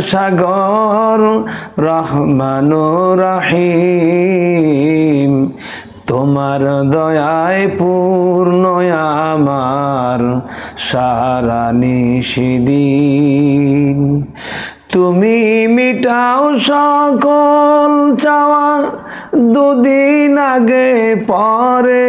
সাগর রহমান রহিম। তোমার দয়ায় পূর্ণ আমার সারা নিষিদিন তুমি মিটাও সকল চাওয়া দুদিন আগে পরে।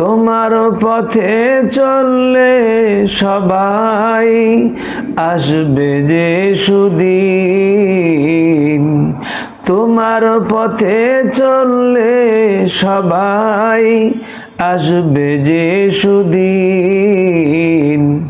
তোমার পথে চললে সবাই আসবে যে সুদিন। তোমার পথে চললে সবাই আসবে যে সুদিন।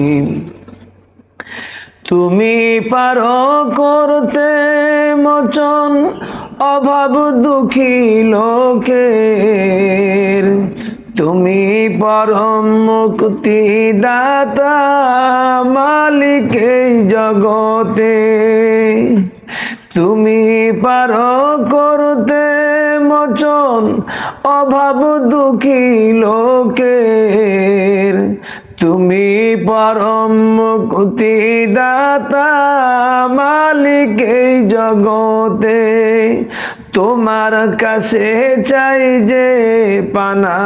তুমি পারো করতে মোচন অভাব দুঃখী লোকের। তুমি পরম মুক্তি দাতা মালিক এই জগতে। তুমি পারো করতে মোচন অভাব দুঃখী লোকের। তুমি পরম মুক্তি দাতা মালিক এই জগতে। তোমার কাছে চাই যে পানা,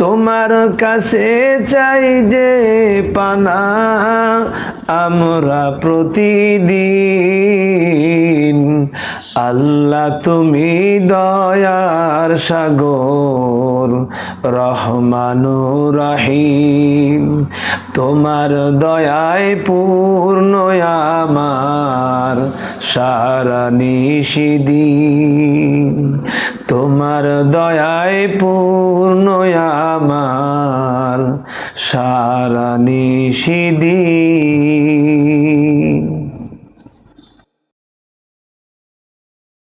তোমার কাছে চাই যে পানা, আমরা প্রতিদিন আল্লাহ তুমি দয়ার সাগর। রহমানু রহিম তোমার দয়ায় পূর্ণ আমার সারা নিষিদিন তোমার দয়ায় পূর্ণ আমার সারা নিষিদিন